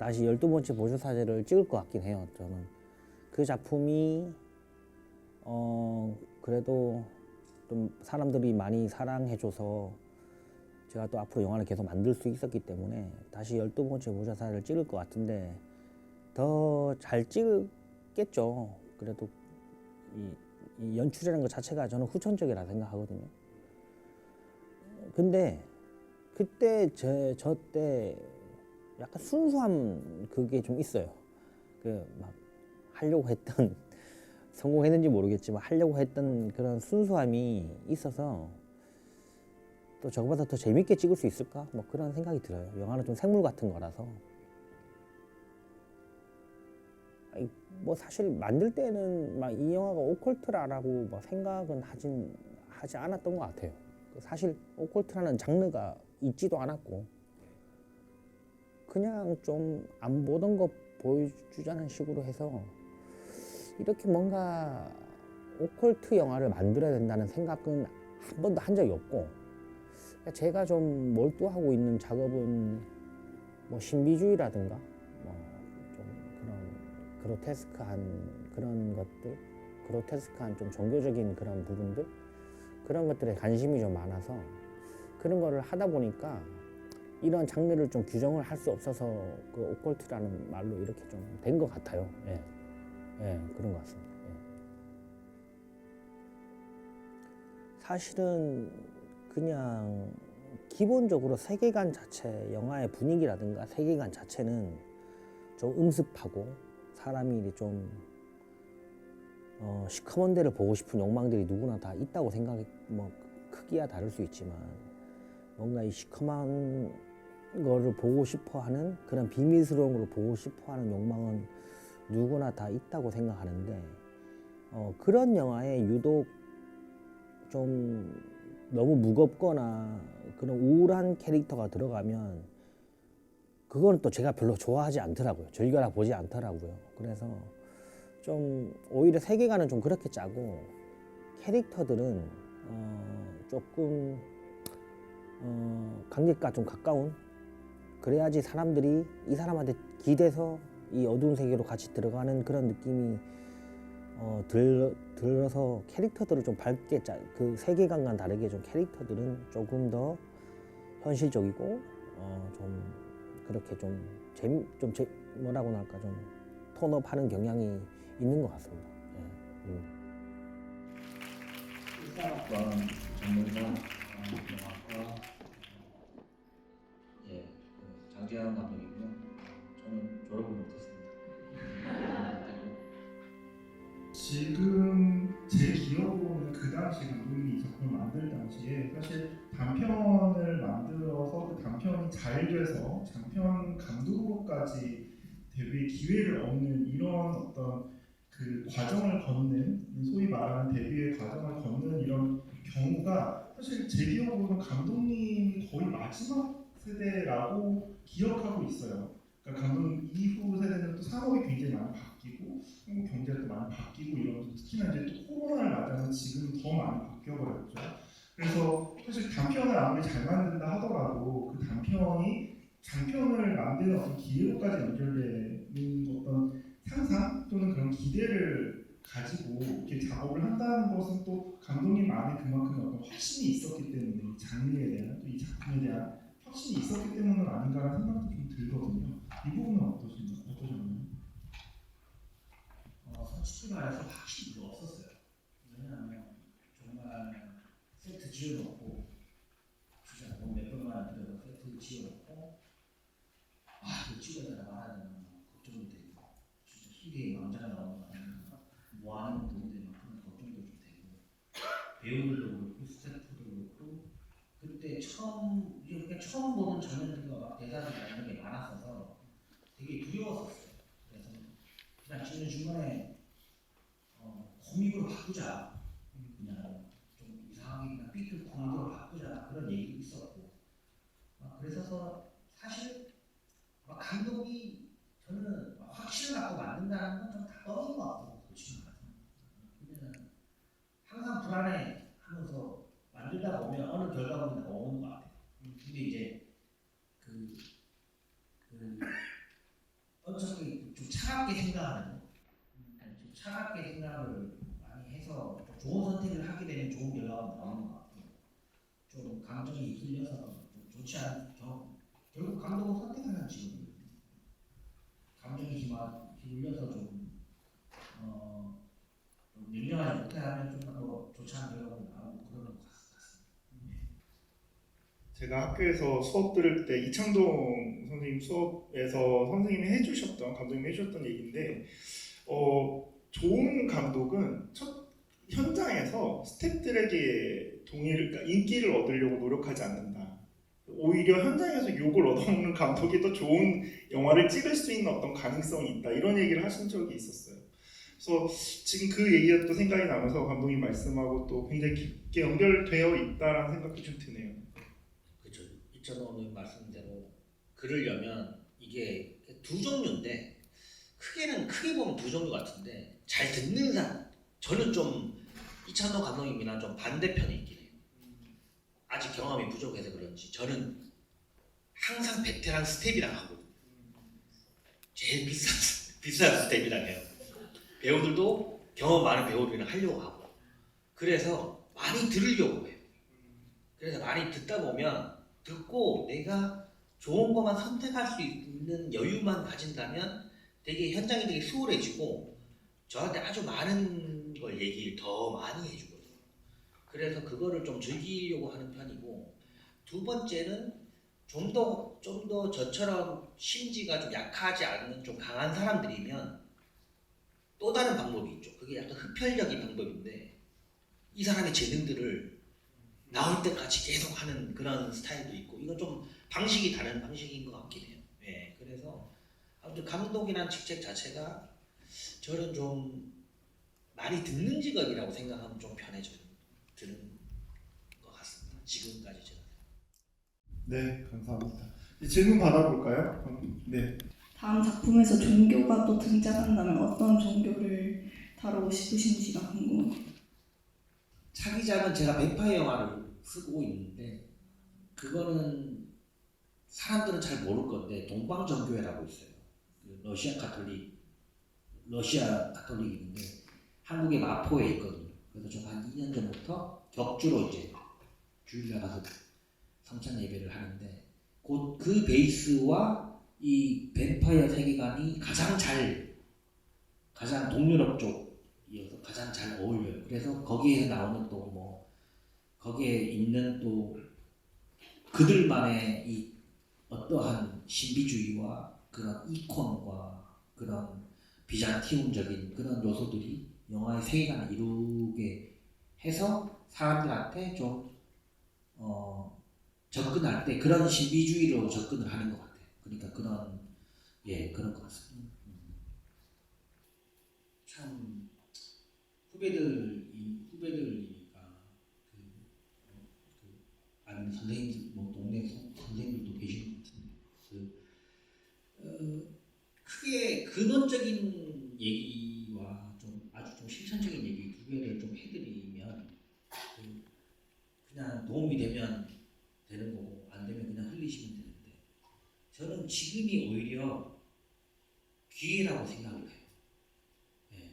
다시 열두 번째 보조사제를 찍을 것 같긴 해요. 저는 그 작품이 어 그래도 좀 사람들이 많이 사랑해줘서 제가 또 앞으로 영화를 계속 만들 수 있었기 때문에 다시 열두 번째 보조사제를 찍을 것 같은데 더 잘 찍겠죠. 그래도 이, 이 연출이라는 것 자체가 저는 후천적이라 생각하거든요. 근데 그때 제 저 때 약간 순수함 그게 좀 있어요. 그 막 하려고 했던 성공했는지 모르겠지만 하려고 했던 그런 순수함이 있어서 또 저거보다 더 재밌게 찍을 수 있을까? 뭐 그런 생각이 들어요. 영화는 좀 생물 같은 거라서. 아니, 뭐 사실 만들 때는 막 이 영화가 오컬트라라고 뭐 생각은 하진 하지 않았던 것 같아요. 그 사실 오컬트라는 장르가 있지도 않았고 그냥 좀 안 보던 거 보여주자는 식으로 해서 이렇게 뭔가 오컬트 영화를 만들어야 된다는 생각은 한 번도 한 적이 없고 그러니까 제가 좀 몰두하고 있는 작업은 뭐 신비주의라든가 뭐 좀 그런 그로테스크한 그런 것들 그로테스크한 좀 종교적인 그런 부분들 그런 것들에 관심이 좀 많아서 그런 거를 하다 보니까 이런 장르를 좀 규정을 할 수 없어서 그 오컬트라는 말로 이렇게 좀 된 것 같아요. 예. 예, 그런 것 같습니다. 예. 사실은 그냥 기본적으로 세계관 자체, 영화의 분위기라든가 세계관 자체는 좀 음습하고 사람이 좀 어, 시커먼 데를 보고 싶은 욕망들이 누구나 다 있다고 생각이 뭐 크기야 다를 수 있지만 뭔가 이 시커먼 거를 보고 싶어 하는 그런 비밀스러운 걸 보고 싶어 하는 욕망은 누구나 다 있다고 생각하는데 어, 그런 영화에 유독 좀 너무 무겁거나 그런 우울한 캐릭터가 들어가면 그거는 또 제가 별로 좋아하지 않더라고요. 즐겨라 보지 않더라고요. 그래서 좀 오히려 세계관은 좀 그렇게 짜고 캐릭터들은 어, 조금 어, 관객과 좀 가까운 그래야지 사람들이 이 사람한테 기대서 이 어두운 세계로 같이 들어가는 그런 느낌이 어, 들, 들어서 캐릭터들을 좀 밝게 짜, 그 세계관과 다르게 좀 캐릭터들은 조금 더 현실적이고 어, 좀 그렇게 좀 재미 좀 재, 뭐라고 할까 좀 톤업하는 경향이 있는 것 같습니다. 예. 음. 일산학과 전문가 어, 영화과 예 그 장재현 감독이고요. 저는 졸업을 못했습니다. 지금 제 기억으로는 그 당시 감독님이 이 작품을 만들 당시에 사실 단편을 만들어서 그 단편이 잘 돼서 장편 감독으로까지 데뷔의 기회를 얻는 이런 어떤 그 과정을 걷는 소위 말하는 데뷔의 과정을 걷는 이런 경우가 사실 제 기억으로는 감독님이 거의 마지막 세대라고 기억하고 있어요. 그러니까 감독님 이후 세대는 또 산업이 굉장히 많이 바뀌고 한국 경제도 많이 바뀌고 이러면서 특히나 이제 또 코로나를 맞아서 지금 더 많이 바뀌어버렸죠. 그래서 사실 단편을 아무리 잘 만든다 하더라도 그 단편이 장편을 만드는 어떤 기회로까지 연결되는 어떤 상상 또는 그런 기대를 가지고 이렇게 작업을 한다는 것은 또 감독님 안에 그만큼 어떤 확신이 있었기 때문에 이 장르에 대한 또 이 작품에 대한 확신이 있었기 때문은 아닌가라는 생각도 좀 들거든요. 이 부분은 어떠신가요? 어떠셨나요? 어, 솔직히 말해서 확실히 없었어요. 왜냐하면 정말 세트 지어놓고 진짜 뭐몇 분만 들어도 세트 지어놓고 아 이거 찍어야 말아야 되나 걱정도 되고 진짜 희대의 왕자가 나오는 거 아닌가 뭐 하는 없는데 막 그런 걱정도 좀 되고 배우들도 그렇고 스태프도 그렇고 그때 처음 이렇게 처음 보는 장면들과 막 대사들이 이런 게 많았어서 되게 두려웠었어요. 그래서 그냥 찍는 중간에 어, 코믹으로 바꾸자. 그냥 좀 이상하게 그냥 삐뚤 코믹으로 바꾸자. 그런 얘기도 있었고. 막 그래서 사실 막 감독이 저는 막 확신을 갖고 만든다는 건 좀 다 떨어진 것 같아요. 솔직히 말해서. 왜냐면 항상 불안해 하면서 만들다 보면 어느 결과물이 나오는 것 같아요. 근데 이제 그, 그 차갑게 생각을 많이 해서 좀 좋은 선택을 하게 되면 좋은 결과가 나오는 것 같아요. 좀 감정이 이끌려서 좀 좋지 않은 경 결국 감독은 선택하는 직업이거든요. 감정이 휘둘려서 좀 어, 좀 냉정하지 못하면 좀 더 좋지 않은 결과가 나오고 그러는 것 같습니다. 제가 학교에서 수업 들을 때 이창동 선생님 수업에서 선생님이 해주셨던 감독님이 해주셨던 얘기인데 어, 좋은 감독은 첫 현장에서 스태프들에게 동의를 그러니까 인기를 얻으려고 노력하지 않는다. 오히려 현장에서 욕을 얻어먹는 감독이 더 좋은 영화를 찍을 수 있는 어떤 가능성이 있다 이런 얘기를 하신 적이 있었어요. 그래서 지금 그 얘기가 또 생각이 나면서 감독님 말씀하고 또 굉장히 깊게 연결되어 있다라는 생각이 좀 드네요. 그렇죠. 오늘 말씀대로 그러려면 이게 두 종류인데 크게는 크게 보면 두 종류 같은데 잘 듣는 사람 저는 좀 이찬호 감독님이랑 좀 반대편에 있긴. 아직 경험이 부족해서 그런지 저는 항상 베테랑 스텝이랑 하고 제일 비싼 비싼 스텝이랑 해요. 배우들도 경험 많은 배우들이랑 하려고 하고 그래서 많이 들으려고 해요. 그래서 많이 듣다 보면 듣고 내가 좋은 것만 선택할 수 있는 여유만 가진다면 되게 현장이 되게 수월해지고 저한테 아주 많은 걸 얘기를 더 많이 해주거든요. 그래서 그거를 좀 즐기려고 하는 편이고 두 번째는 좀 더 좀 더 저처럼 심지가 좀 약하지 않은 좀 강한 사람들이면 또 다른 방법이 있죠. 그게 약간 흡혈적인 방법인데 이 사람의 재능들을 나올 때까지 계속 하는 그런 스타일도 있고 이건 좀 방식이 다른 방식인 것 같긴 해요. 예, 그래서 아무튼 감독이란 직책 자체가 저는 좀 많이 듣는 직업이라고 생각하면 좀 편해져요. 드는 것 같습니다. 지금까지 제가. 네, 감사합니다. 질문 받아볼까요? 음, 네. 다음 작품에서 종교가 또 등장한다면 어떤 종교를 다루고 싶으신지가 궁금해요. 차기작은 제가 뱀파이어 영화를 쓰고 있는데 그거는 사람들은 잘 모를 건데 동방정교회라고 있어요. 그 러시아 카톨릭 러시아 카톨릭인데 한국의 마포에 있거든요. 그래서 제가 한 2년 전부터 격주로 이제 주일날 가서 성찬 예배를 하는데 곧 그 베이스와 이 뱀파이어 세계관이 가장 잘 가장 동유럽 쪽이어서 가장 잘 어울려요. 그래서 거기에서 나오는 또 뭐 거기에 있는 또 그들만의 이 어떠한 신비주의와 그런 이콘과 그런 비잔티움적인 그런 요소들이 영화의 세계관을 이루게 해서 사람들한테 좀 어, 접근할 때 그런 신비주의로 접근을 하는 것 같아요. 그러니까 그런 예 그런 것 같습니다. 음. 참 후배들 이 후배들이니까 그, 어, 그 아는 선생님들 뭐 동네 선- 선생님들도 계시는 것 같은데 그 어, 크게 근원적인 얘기와 좀 아주 좀 실천적인 얘기 두 개를 좀 해드리면 그 그냥 도움이 되면 되는 거고 안 되면 그냥 흘리시면 되는데 저는 지금이 오히려 기회라고 생각을 해요. 예.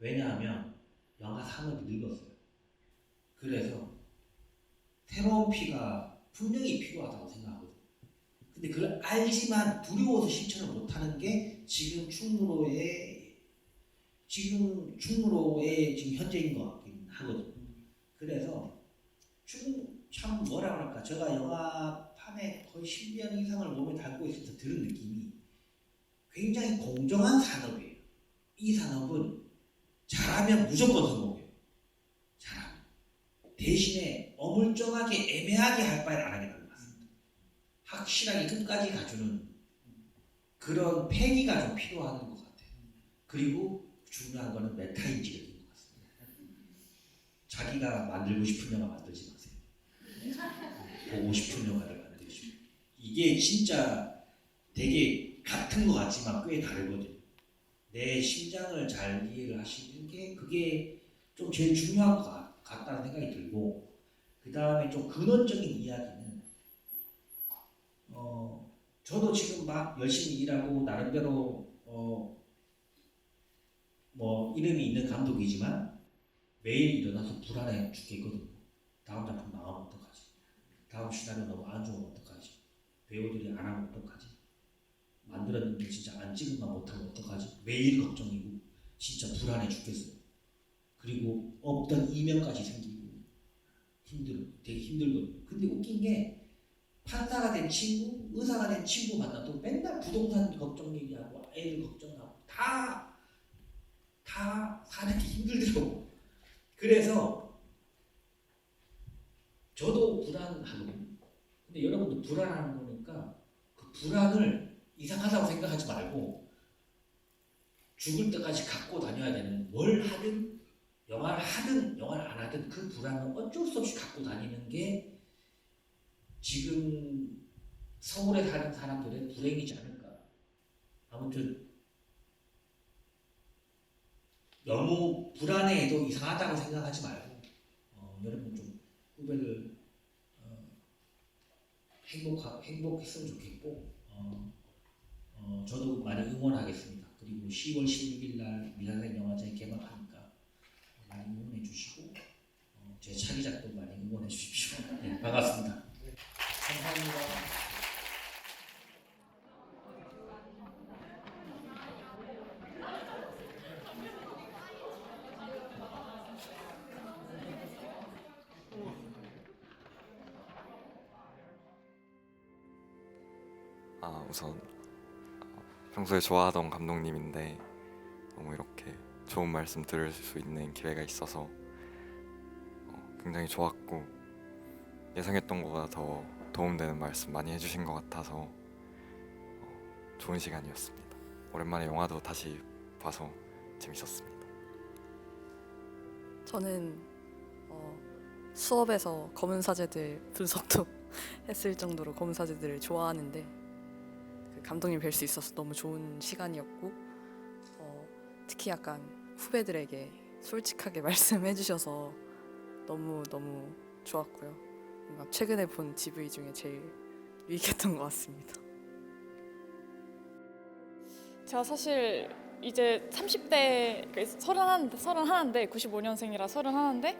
왜냐하면 영화 산업이 늙었어요. 그래서 새로운 피가 분명히 필요하다고 생각하거든요. 근데 그걸 알지만 두려워서 실천을 못하는 게 지금 충무로의 지금 충무로의 지금 현재인 것 같긴 하거든요. 그래서 충, 참 뭐라 그럴까 제가 영화 판에 거의 10년 이상을 몸에 달고 있어서 들은 느낌이 굉장히 공정한 산업이에요. 이 산업은 잘하면 무조건 성공해요. 잘하면. 대신에 어물쩡하게 애매하게 할 바에는 안 하게 되는 것 같습니다. 확실하게 끝까지 가주는 그런 패기가 좀 필요한 것 같아요. 그리고 중요한 거는 메타인 지력인 것 같습니다. 자기가 만들고 싶은 영화 만들지 마세요. 보고 싶은 영화를 이게 진짜 되게 같은 것 같지만 꽤 다르거든요. 내 심장을 잘 이해를 하시는 게 그게 좀 제일 중요한 것 같- 같다는 생각이 들고 그 다음에 좀 근원적인 이야기는 어 저도 지금 막 열심히 일하고 나름대로 어 뭐 이름이 있는 감독이지만 매일 일어나서 불안해 죽겠거든요. 다음 작품 나가면 어떡하지? 다음 시나리오 너무 안 좋으면 어떡하지? 배우들이 안 하면 어떡하지? 만들었는데 진짜 안 찍으면 못하면 어떡하지? 매일 걱정이고 진짜 불안해 죽겠어요. 그리고 없던 이명까지 생기고 힘들어, 되게 힘들거든요. 근데 웃긴 게 판사가 된 친구, 의사가 된 친구 만나도 맨날 부동산 걱정 얘기하고 애들 걱정하고 다, 다 사는 게 힘들더라고. 그래서 저도 불안하고 근데 여러분도 불안하 는 거니까 그 불안을 이상하다고 생각하지 말고 죽을 때까지 갖고 다녀야 되는 뭘 하든 영화를 하든 영화를 안 하든 그 불안은 어쩔 수 없이 갖고 다니는 게 지금 서울에 사는 사람들의 불행이지 않을까. 아무튼 너무 불안해도 이상하다고 생각하지 말고 어, 여러분 좀 후배들 어, 행복하 행복했으면 좋겠고 어, 어, 저도 많이 응원하겠습니다. 그리고 10월 16일 날 미사생 영화제 개막 우선 어, 평소에 좋아하던 감독님인데 너무 이렇게 좋은 말씀 들을 수 있는 기회가 있어서 어, 굉장히 좋았고 예상했던 것보다 더 도움되는 말씀 많이 해주신 것 같아서 어, 좋은 시간이었습니다. 오랜만에 영화도 다시 봐서 재밌었습니다. 저는 어, 수업에서 검은 사제들 분석도 했을 정도로 검은 사제들을 좋아하는데 그 감독님 뵐 수 있어서 너무 좋은 시간이었고 어, 특히 약간 후배들에게 솔직하게 말씀해 주셔서 너무 너무 좋았고요. 뭔가 최근에 본 GV 중에 제일 유익했던 것 같습니다. 제가 사실 이제 30대 서른 서른 하나인데 95년생이라 서른 하나인데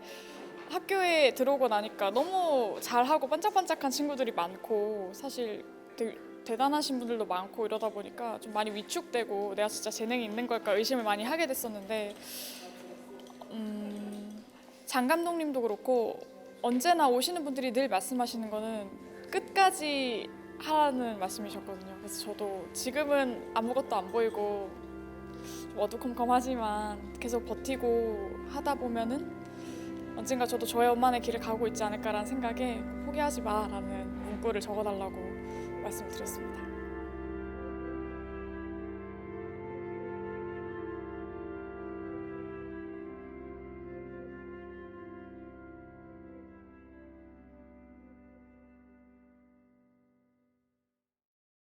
학교에 들어오고 나니까 너무 잘하고 반짝반짝한 친구들이 많고 사실 되게 대단하신 분들도 많고 이러다 보니까 좀 많이 위축되고 내가 진짜 재능이 있는 걸까 의심을 많이 하게 됐었는데 음, 장 감독님도 그렇고 언제나 오시는 분들이 늘 말씀하시는 거는 끝까지 하라는 말씀이셨거든요. 그래서 저도 지금은 아무것도 안 보이고 좀 어두컴컴하지만 계속 버티고 하다 보면은 언젠가 저도 저의 엄만의 길을 가고 있지 않을까라는 생각에 포기하지 마라는 문구를 적어달라고 말씀을 드렸습니다.